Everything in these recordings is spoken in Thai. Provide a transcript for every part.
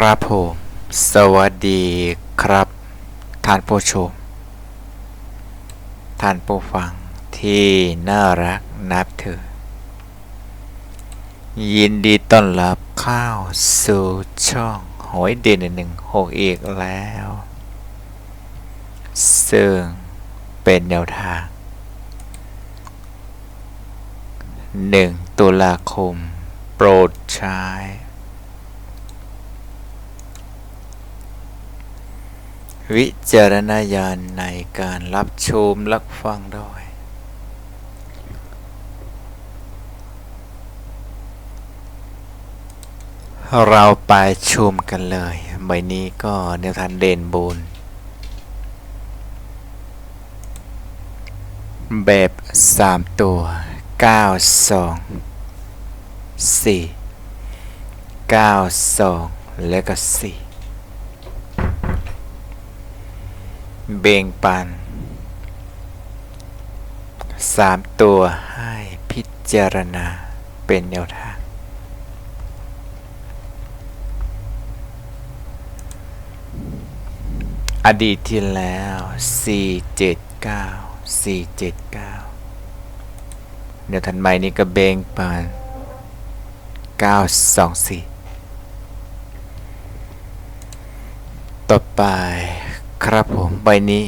ครับผมสวัสดีครับ ท่านผู้ชม ท่านผู้ฟังที่น่ารักนับถือ ยินดีต้อนรับเข้าสู่ช่องหอยเด่นหนึ่งหกอีกแล้ว ซึ่งเป็นแนวทาง 1 ตุลาคม โปรดใช้ วิจารณญาณในการรับชมรับฟังด้วย เราไปชมกันเลย ใบนี้ก็แนวทางเด่นบุญแบบ 3 ตัว 9 2 4 9 2 แล้วก็ 4 เบ่งปัน3ตัวให้พิจารณาเป็นแนวทาง อดีตที่แล้ว 479 479 เดี๋ยวทันใหม่นี้ก็เบงปาน924 ต่อไป ครับผม ใบนี้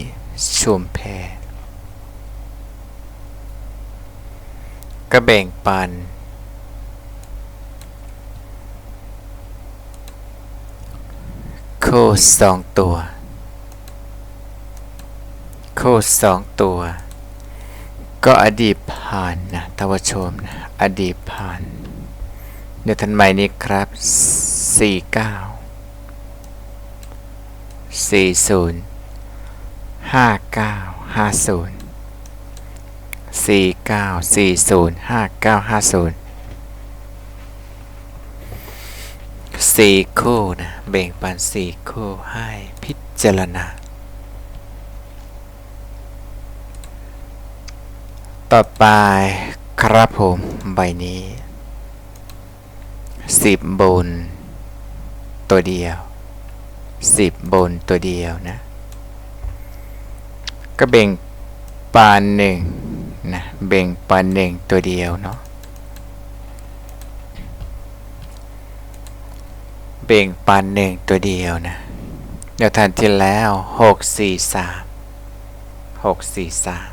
ชุมแพรก็แบ่งปัน โคสองตัว โคสองตัว ก็อดีตผ่านนะท่านผู้ชมนะ อดีตผ่าน เดี๋ยวทันใหม่นี้ครับ 49 40 59 50 49 40 59 50สี่คู่นะแบ่งปันสี่คู่ให้พิจารณา ต่อไปครับผมใบนี้สิบบนตัวเดียว สิบบนตัวเดียวนะ ก็แบ่งปานหนึ่งนะแบ่งปานหนึ่งตัวเดียวเนาะแบ่งปานหนึ่งตัวเดียวนะเดี๋ยวทันที่แล้วหกสี่สามหกสี่สาม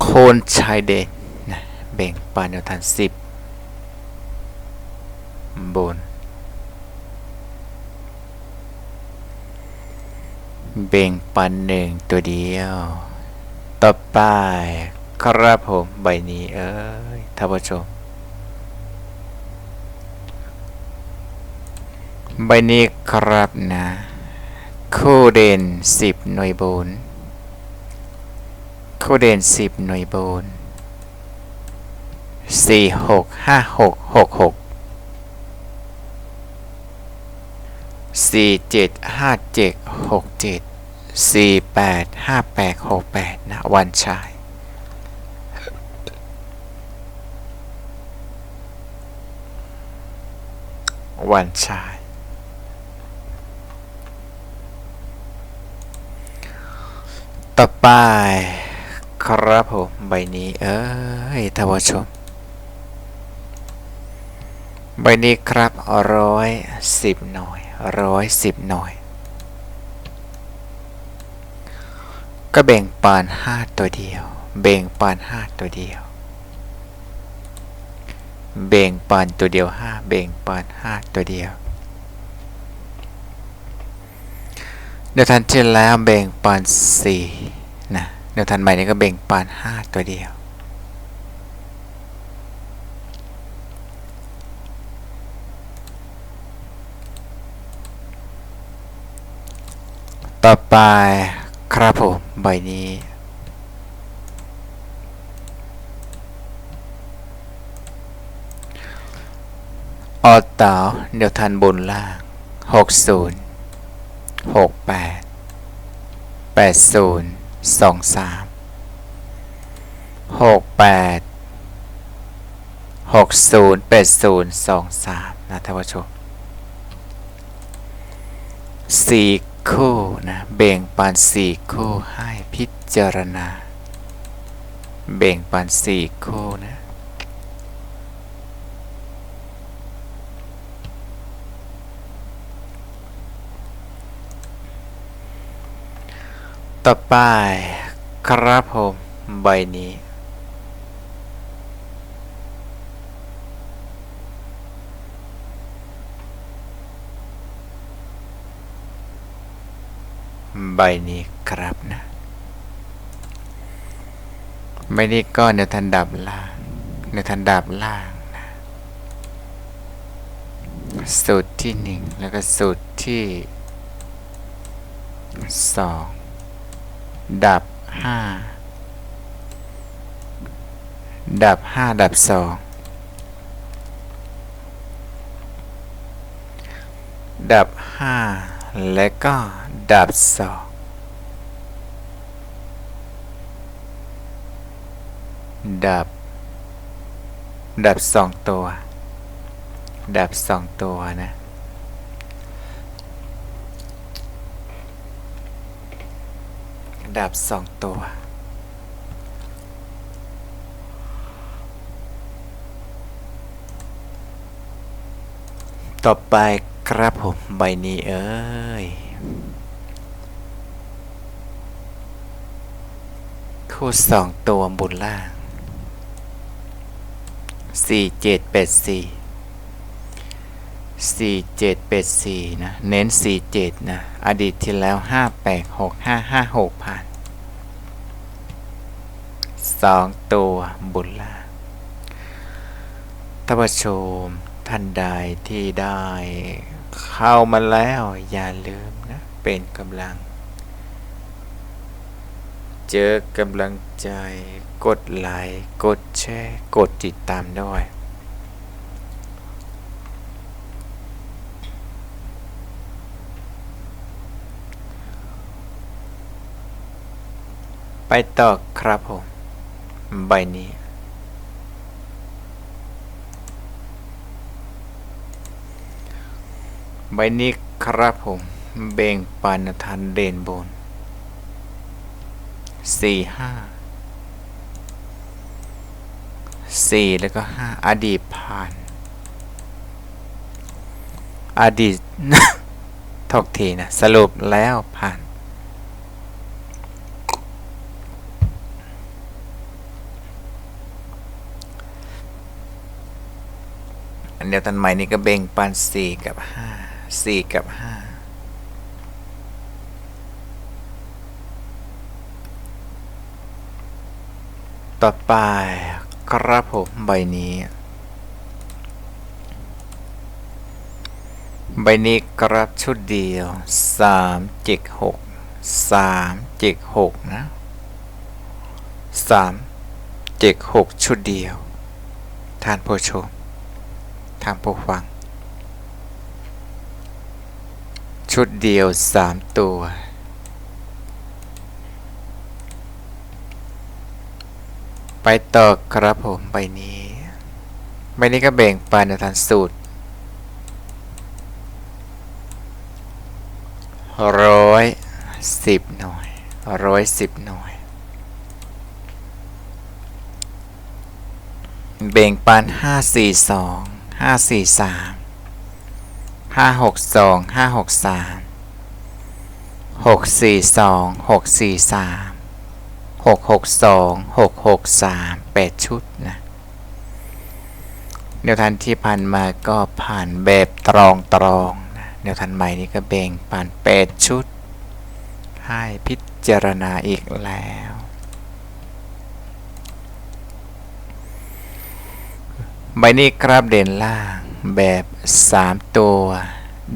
โคนชายเด่นนะแบ่งปันแนวทางสิบบน แบ่งปันหนึ่งตัวเดียว ต่อไปครับผมใบนี้เอ้ยท่านผู้ชม ใบนี้ครับนะ คู่เด่นสิบหน่วยบนคู่เด่นสิบหน่วยบนสี่หกห้าหกหกหกสี่เจ็ดห้าเจ็ดหกเจ็ด สี่แปดห้าแปดหกแปดนะ วันชาย วันชาย ต่อไป ครับผม ใบนี้ เอ้ยท่านผู้ชม ใบนี้ครับร้อยสิบหน่วยร้อยสิบหน่วย ก็แบ่งปานห้าตัวเดียว แบ่งปานห้าตัวเดียว แบ่งปานตัวเดียวห้าแบ่งปานห้าตัวเดียวเดี๋ยวทันที่แล้วแบ่งปานสี่นะเดี๋ยวทันใหม่นี้ก็แบ่งปานห้าตัวเดียวต่อไป ครับผม ใบนี้ ออเต๋าเดี๋ยวทันบนล่างหกศูนย์หกแปดแปดศูนย์สองสามหกแปดหกศูนย์แปดศูนย์สองสามนะท่านผู้ชมสี่ คู่นะเบ่งปันสี่คู่ให้พิจารณา เบ่งปันสี่คู่นะต่อไปครับผมใบนี้ ใบนี้ครับนะใบนี้ก็เนวทันดับล่างเนวทันดับล่างนะสูตรที่หนึ่งแล้วก็สูตรที่สองดับห้าดับห้าดับสองดับห้า และก็ดับสองดับ ดับสองตัว ดับสองตัวนะดับสองตัว ต่อไป ครับผม ใบนี้เอ้ย คู่สองตัวบนล่างสี่เจ็ดแปดสี่สี่เจ็ดแปดสี่นะ เน้นสี่เจ็ดนะ อดีตที่แล้วห้าแปดหกห้าห้าหกผ่านสองตัวบนล่างท่านผู้ชมท่านใดที่ได้ เข้ามาแล้ว อย่าลืมนะ เป็นกำลัง เจอกำลังใจ กดไลค์กดแชร์กดติดตามด้วยไปต่อครับผม ใบนี้ ใบนี้ครับผมเบ่งปานทันเด่นบนสี่ห้าสี่แล้วก็ห้าอดีตผ่าน อดีตทกทีนะ สรุปแล้วผ่าน อันเดียวตันใหม่นี่ก็เบ่งปันสี่กับห้า สี่กับห้าต่อไปครับผมใบนี้ ใบนี้กรับชุดเดียวสามเจ็ดหกสามเจ็ดหกนะสามเจ็ดหกชุดเดียว ท่านผู้ชมท่านผู้ฟัง ชุดเดียวสามตัว ไปต่อครับผมใบนี้ใบนี้ก็แบ่งปันในทานสูตรร้อยสิบหน่วยร้อยสิบหน่วย เบ่งปันห้าสี่สองห้าสี่สาม ห้าหกสองห้าหกสามหกสี่สองหกสี่สามหกหกสองหกหกสามแปดชุดนะแนวทางที่ผ่านมาก็ผ่านแบบตรองตรองนะแนวทางใหม่นี้ก็แบ่งผ่านแปดชุด ให้พิจารณาอีกแล้วใบนี้ครับเด่นล่างแบบ 3 ตัว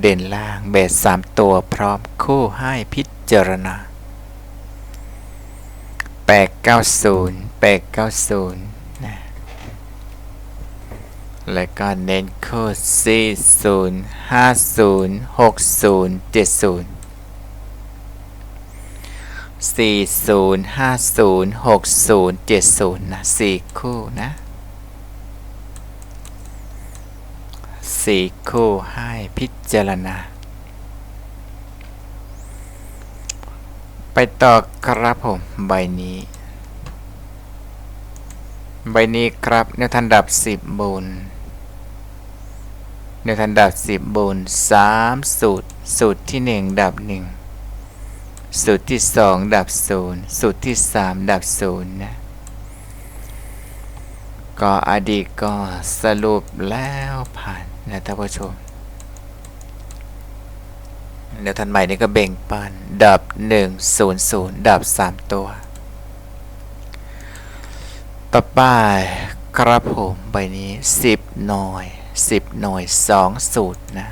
เด่นล่างแบบ3ตัวพร้อมคู่ให้พิจารณา 890 890นะและก็เน้นคู่40 50 60 70 40 50 60 70 นะ 4 คู่นะ สี่คู่ให้พิจารณา ไปต่อครับผม ใบนี้ ใบนี้ครับแนวทันดับสิบบนแนวทันดับสิบบนสามสูตร สูตรที่หนึ่งดับหนึ่งสูตรที่สองดับศูนย์สูตรที่สามดับศูนย์นะก็อดีตก็สรุปแล้วผ่าน นะท่านผู้ชมเดี๋ยวทันใหม่นี่ก็เบ่งปันดับ 1 0 0 ดับ 3 ตัว ต่อไปครับผมใบนี้ 10 หน่อย10 หน่อย2 สูตรนะ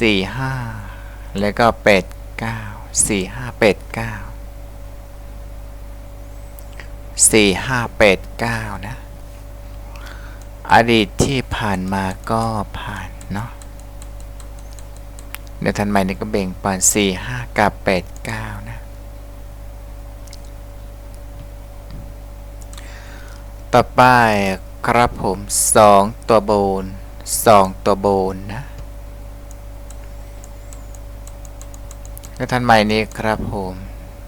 4 5 แล้วก็ 8 9 4 5 8 9สี่ห้าแปดเก้านะ อดีตที่ผ่านมาก็ผ่านเนาะเดี๋ยวทันใหม่นี่ก็เบ่งปันสี่ห้ากับแปดเก้านะ ต่อไปครับผมสองตัวโบนสองตัวโบนนะเดี๋ยวทันใหม่นี้ครับผม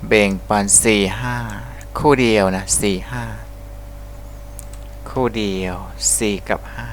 เบ่งปันสี่ห้าคู่เดียวนะสี่ห้า คู่เดียวสี่กับห้า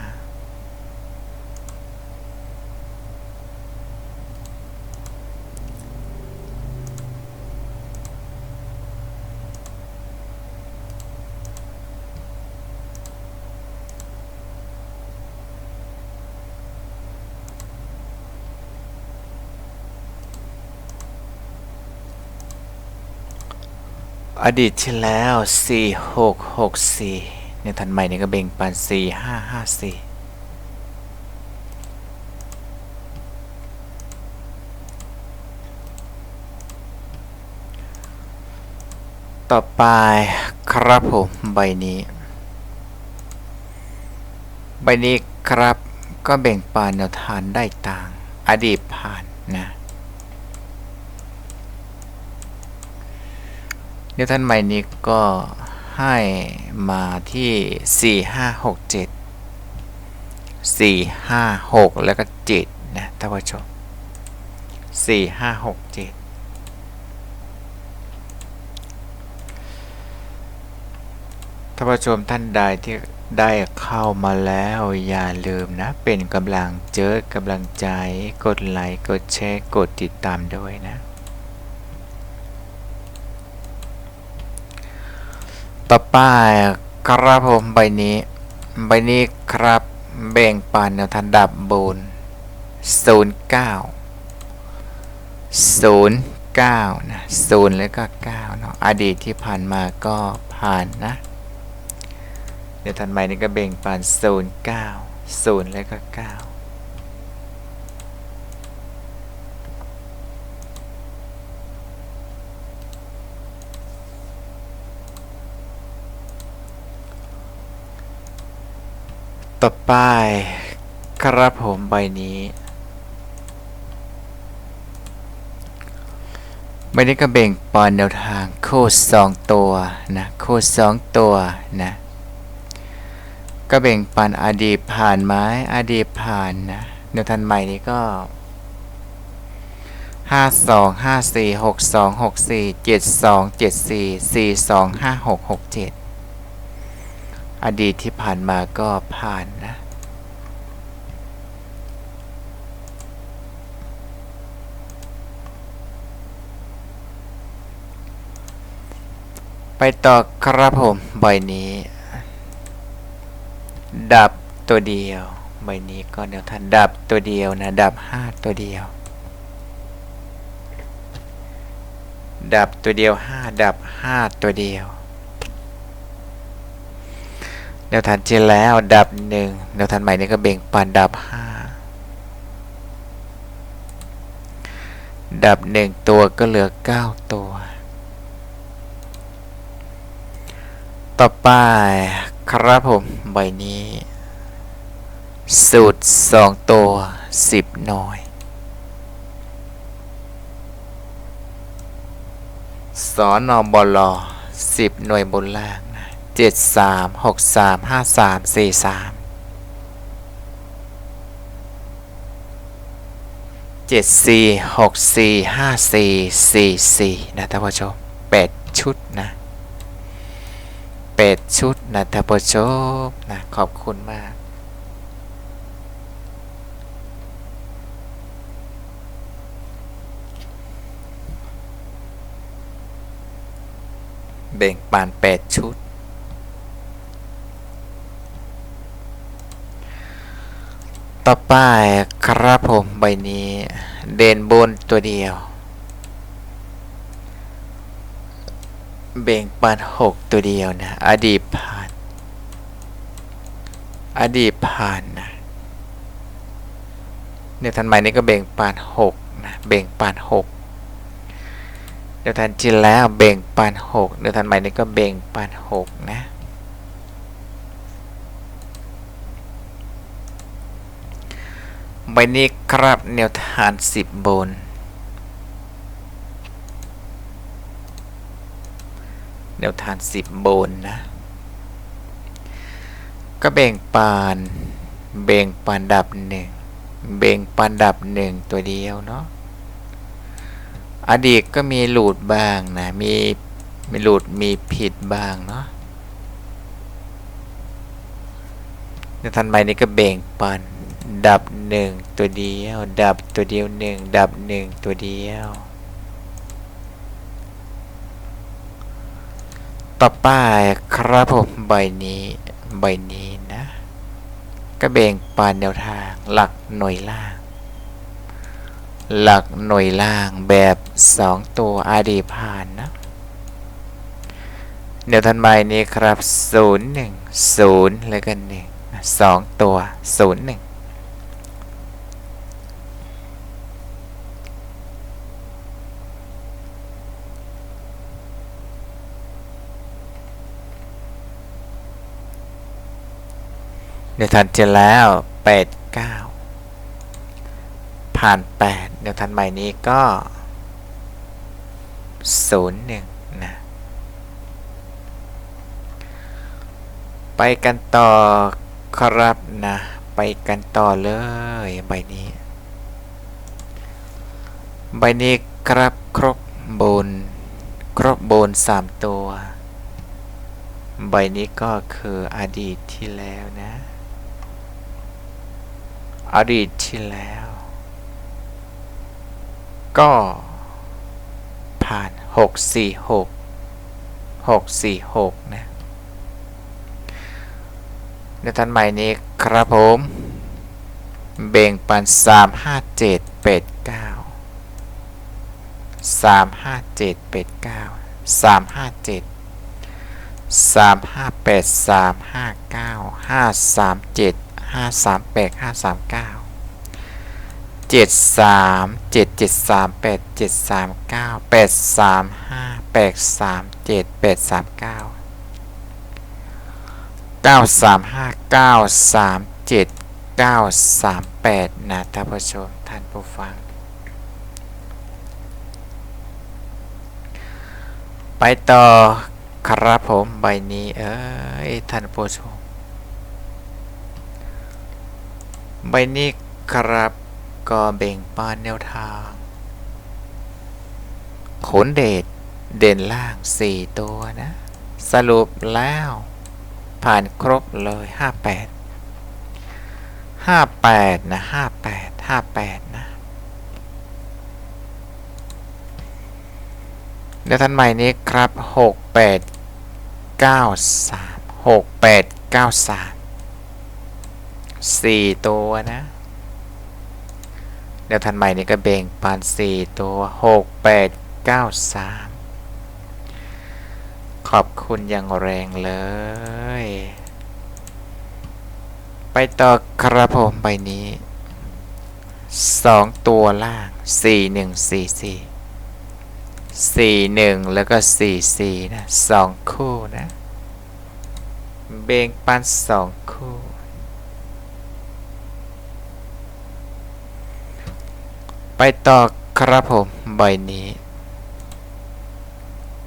อดีตที่แล้ว 4 6 6 4ในทันใหม่เนี่ยก็เบ่งปัน4 5 5 4ต่อไปครับผมใบนี้ ใบนี้ครับก็แบ่งปันแนวทานได้ต่าง อดีตผ่านนะเดี๋ยวท่านใหม่นี้ก็ ให้มาที่ 4 5 6 7 4 5 6 แล้วก็7นะท่านผู้ชม4 5 6 7ท่านผู้ชมท่านใดที่ได้เข้ามาแล้วอย่าลืมนะ เป็นกำลังเจอกำลังใจ กดไลค์ กดแชร์ กดติดตามด้วยนะ ต่อไปครับผมใบนี้ ใบนี้ครับแบ่งปันแนวทันดับบูน09 09นะ0แล้วก็9เนาะอดีตที่ผ่านมาก็ผ่านนะ เดี๋ยวทันใหม่นี่ก็เบ่งปัน09 0แล้วก็9 ต่อไป ครับผมใบนี้ใบนี้ก็เบ่งปอนแนวทางโคดสองตัวนะโคดสองตัวนะก็เบ่งปันอดีตผ่านไม้อดีตผ่านนะแนวทันใหม่นี้ก็ห้าสองห้าสี่หกสองหกสี่เจ็ดสองเจ็ดสี่สี่สองห้าหกหกเจ็ด อดีตที่ผ่านมาก็ผ่านนะ ไปต่อครับผมใบนี้ ดับตัวเดียวใบนี้ก็เดี๋ยวท่านดับตัวเดียวนะ ดับห้าตัวเดียว ดับตัวเดียวห้าดับห้าตัวเดียว แนวทันที่แล้วดับหนึ่งแนวทันใหม่นี้ก็เบ่งปันดับห้าดับหนึ่งตัวก็เหลือเก้าตัว ต่อไปครับผมใบนี้ สูตรสองตัวสิบหน่อยสอนอบลสิบหน่วยบนล่าง เจ็ดสามหกสามห้าสามสี่สามเจ็ดสี่หกสี่ห้าสี่สี่สี่นะท่านผู้ชมแปดชุดนะแปดชุดนะท่านผู้ชมนะขอบคุณมากแบ่งปาน8ชุด ต่อไปครับผมใบนี้ เด่นบนตัวเดียว เบ่งปันหกตัวเดียวนะ อดีตผ่าน อดีตผ่านนะเนี่ยวทันใหม่นี้ก็เบ่งปานหกนะเบ่งปานหกเดี๋ยวทันจินแล้วเบ่งปานหกเดี๋ยวทันใหม่นี้ก็เบ่งปานหกนะ ใบนี้ครับแนวทานสิบบนแนวทานสิบบนนะ ก็แบ่งปานแบ่งปานดับหนึ่งแบ่งปานดับหนึ่งตัวเดียวเนาะอดีตก็มีหลุดบ้างนะ มีมีหลุดมีผิดบ้างเนาะในทันใหม่นี้ก็แบ่งปัน ดับหนึ่งตัวเดียว ดับตัวเดียวหนึ่งดับหนึ่งตัวเดียว ต่อไปครับผมใบนี้ใบนี้นะก็แบ่งปานแนวทาง หลักหน่วยล่าง หลักหน่วยล่างแบบ 2 ตัว RD ผ่านนะเดี๋ยวทันใบนี้ครับ 0 1 0 แล้วก็1 2 ตัว 0 1 เดี๋ยวทันจะแล้วแปดเก้าผ่านแปดเดี๋ยวทันใหม่นี้ก็ศูนย์หนึ่งนะไปกันต่อครับนะไปกันต่อเลยใบนี้ ใบนี้ครับครบบนครบบนสามตัว ใบนี้ก็คืออดีตที่แล้วนะ อดีตที่แล้ว ก็ผ่าน 646 646 นะในทันใหม่นี้ครับผม เบ่งปัน 357เป็ด9 357เป็ด9 357 3 5 8 3 5 9 5 3 7 ห้าสามแปดห้าสามเก้าเจ็ดสามเจ็ดเจ็ดสามแปดเจ็ดสามเก้าแปดสามห้าแปดสามเจ็ดแปดสามเก้าเก้าสามห้าเก้าสามเจ็ดเก้าสามแปดนะท่านผู้ชมท่านผู้ฟัง ไปต่อครับผมใบนี้เอ้ยท่านผู้ชม ใบนี้ครับก็เบ่งปานแนวทางขนเดชเด่นล่าง 4 ตัวนะ สรุปแล้ว ผ่านครบเลย 58 58 นะ 58 58 นะเดี๋ยวท่านใหม่นี้ครับ 68 93 68 93 สี่ตัวนะเดี๋ยวทันใหม่นี่ก็เบ่งปานสี่ตัวหกแปดเก้าสามขอบคุณอย่างแรงเลย ไปต่อครับผมใบนี้สองตัวล่างสี่หนึ่งสี่สี่สี่หนึ่งแล้วก็สี่สี่นะสองคู่นะ เบ่งปันสองคู่ ไปต่อครับผม ใบนี้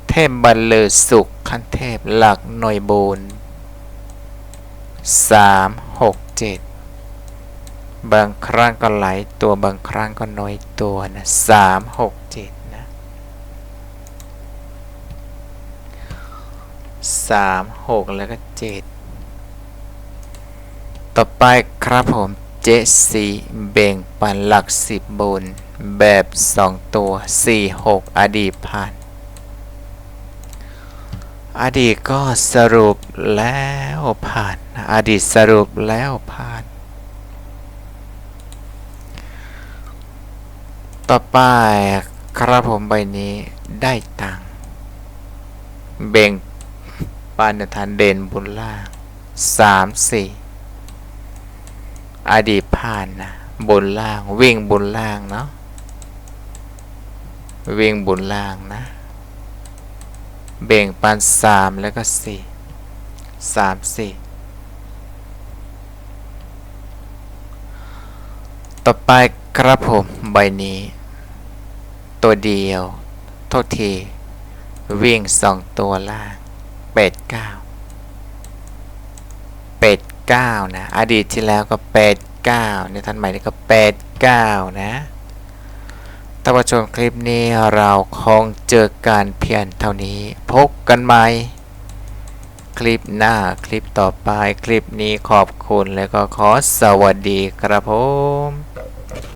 เทพบัลเลอสุขขั้นเทพหลักหน่วยบูนสามหกเจ็ดบางครั้งก็ไหลตัวบางครั้งก็น้อยตัวนะสามหกเจ็ดนะสามหกแล้วก็เจ็ดต่อไปครับผม เจสีแบ่งปันหลักสิบบน แบบสองตัวสี่หกอดีตผ่าน อดีตก็สรุปแล้วผ่าน อดีตสรุปแล้วผ่าน ต่อไปครับผมใบนี้ได้ตังเบ่งปานทานเด่นบุญล่างสามสี่ อดีตผ่านนะบนล่างวิ่งบนล่างเนาะวิ่งบนล่างนะ เบ่งปันสามแล้วก็สี่สามสี่ต่อไปครับผมใบนี้ ตัวเดียว โทษที วิ่งสองตัวล่างเป็ดเก้าเป็ด เก้านะ อดีตที่แล้วก็เป็ดเก้าในทันใหม่นี่ก็เป็ดเก้านะท่านผู้ชมคลิปนี้เราคงเจอการเพียนเท่านี้ พบกันใหม่คลิปหน้าคลิปต่อไปคลิปนี้ขอบคุณแล้วก็ขอสวัสดีครับผม